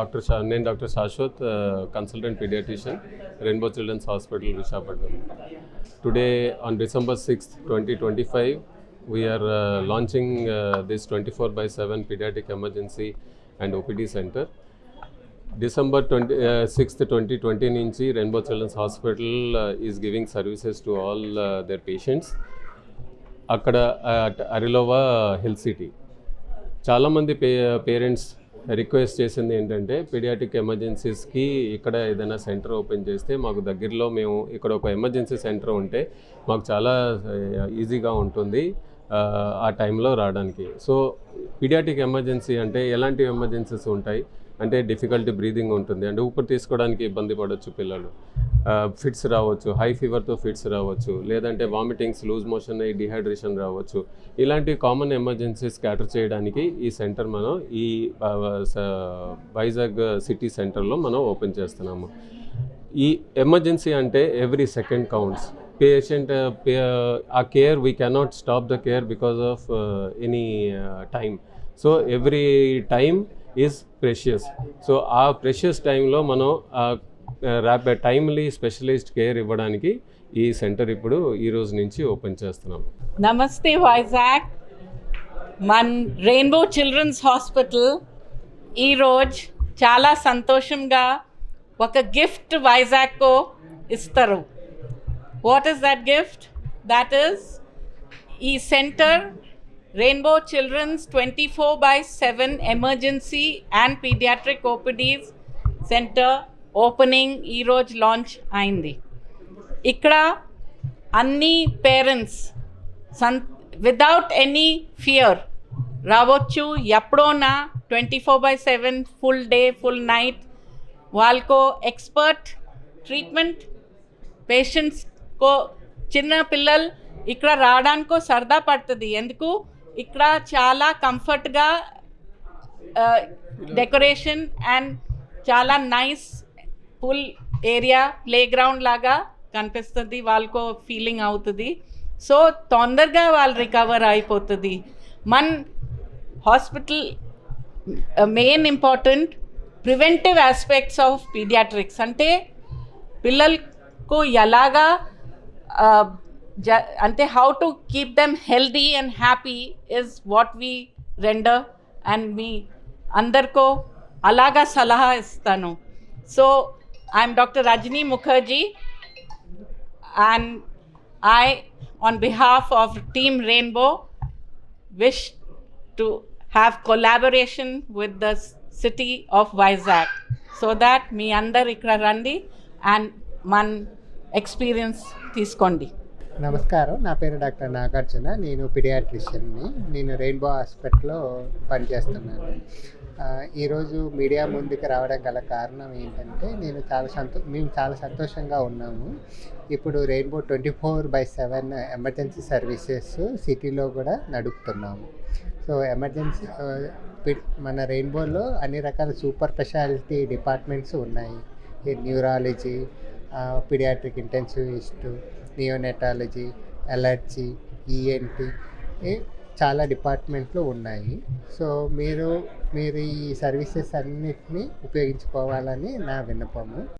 Doctor Shah నేను doctor Shashwat consultant paediatrician Rainbow children's hospital Visakhapatnam. Today on December sixth twenty twenty five we're launching this twenty four by seven paediatric emergency and OPD centre December twenty sixth twenty twenty నుంచి Rainbow children's hospital is giving services to all their patients అక్కడ at Arilova hill city చాలామంది పే parents request చేసింది ఏంటంటే paediatric ఎమర్జెన్సీస్కి ఇక్కడ ఏదైనా centre open చేస్తే మాకు దగ్గరలో మేము ఇక్కడ ఒక ఎమర్జెన్సీ సెంటర్ ఉంటే మాకు చాలా ఈజీగా ఉంటుంది ఆ, టైంలో రావడానికి. సో పీడియాటిక్ ఎమర్జెన్సీ అంటే ఎలాంటి ఎమర్జెన్సీస్ ఉంటాయి? అంటే డిఫికల్టీ బ్రీదింగ్ ఉంటుంది. అంటే ఊపిరి తీసుకోవడానికి ఇబ్బంది పడవచ్చు పిల్లలు. ఫిట్స్ రావచ్చు. హై ఫీవర్తో ఫిట్స్ రావచ్చు. లేదంటే వామిటింగ్స్ లూజ్ మోషన్ అయ్యి డిహైడ్రేషన్ రావచ్చు. ఇలాంటి కామన్ ఎమర్జెన్సీస్ క్యాటర్ చేయడానికి ఈ సెంటర్ మనం ఈ వైజాగ్ సిటీ సెంటర్లో మనం ఓపెన్ చేస్తున్నాము. ఈ ఎమర్జెన్సీ అంటే every second counts patient uh care we cannot stop the care because of any time so every time is precious so uh precious టైంలో మనం ర్యాపిడ్ టైమ్లీ స్పెషలిస్ట్ కేర్ ఇవ్వడానికి ఈ సెంటర్ ఇప్పుడు ఈ రోజు నుంచి ఓపెన్ చేస్తున్నాం నమస్తే Vizag. Mann rainbow children's hospital ఈరోజు చాలా సంతోషంగా ఒక గిఫ్ట్ వైజాగ్కో ఇస్తారు. What is that gift that is ఈ centre Rainbow children's twenty four by seven emergency and paediatric OPDs centre opening ఈరోజు లాంచ్ అయింది. ఇక్కడ అన్ని parents son without any fear రావచ్చు. ఎప్పుడోనా twenty four by seven full day full night వాళ్ళకో expert treatment పేషెంట్స్కో చిన్న పిల్లలు ఇక్కడ రావడానికో సరదా పడుతుంది. ఎందుకు? ఇక్కడ చాలా కంఫర్ట్గా డెకరేషన్ అండ్ చాలా nice full area playground లాగా కనిపిస్తుంది. వాళ్ళకు ఫీలింగ్ అవుతుంది. సో తొందరగా వాళ్ళు రికవర్ అయిపోతుంది. మన hospital main important preventive aspects of paediatrics అంటే పిల్లలకు ఎలాగా ఆ, జ అంటే how to keep them healthy and happy is what we render and మీ అందరికో అలాగా సలహా ఇస్తాను so I'm doctor Rajani Mukherjee and I, on behalf of Team Rainbow, wish to have collaboration with the s- city of Vizag so that మీ అందరు ఇక్కడ రండి and మన experience తీసుకోండి నమస్కారం. నా పేరు డాక్టర్ నాగార్జున. నేను పిడియాట్రిషియన్ని. నేను రెయిన్బో హాస్పిటల్లో పనిచేస్తున్నాను. ఈరోజు మీడియా ముందుకు రావడం గల కారణం ఏంటంటే నేను చాలా సంతో మేము చాలా సంతోషంగా ఉన్నాము. ఇప్పుడు Rainbow twenty four by seven emergency services సిటీలో కూడా నడుపుతున్నాము. సో ఎమర్జెన్సీ మన రెయిన్బోలో అన్ని రకాల సూపర్ స్పెషాలిటీ డిపార్ట్మెంట్స్ ఉన్నాయి. Neurology paediatric intensivist neonatology allergy ENT చాలా డిపార్ట్మెంట్లు ఉన్నాయి. సో మీరు మీరు ఈ సర్వీసెస్ అన్నిటిని ఉపయోగించుకోవాలని నా విన్నపము.